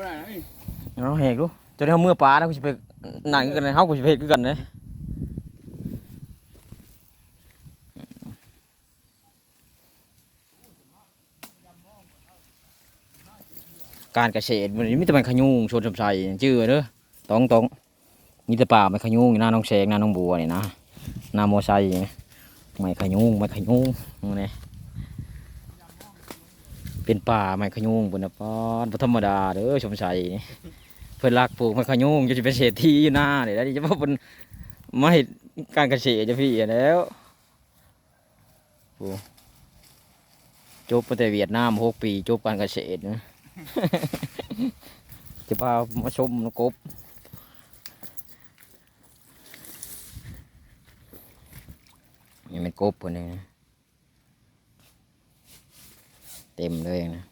บ่ได้เราแหกดูจะได้เอามื่อปลานะกูจะไปนั่นคือกันเลยเฮากูจะไปเฮ็ดคือกันเลยการเกษตรมันมีแต่มันขยุงชนสมไสชื่อเด้อตองตองมีแต่ป่าไม้ขยุงหน้าน้องแสงหน้าน้องบัวนี่นะหน้าโมไซไม้ขยุงไม้ขยุงนี่ เป็นป่าไม้ขยุงบนน่ะปอนธรรมดาเด้อชมไสนี่เพิ่นรักปลูกไม้ขยุงจะเป็นเศรษฐีอยู่หน้านี่แล้วนี่จะว่าเป็นมาเฮ็ดการเกษตรจะพี่แล้วโอ้จบมาแต่เวียดนามหกปีจบการเกษตรนะจะพามาชมนกบนี่เป็นกบคนนึงนะ เต็มเลยนะ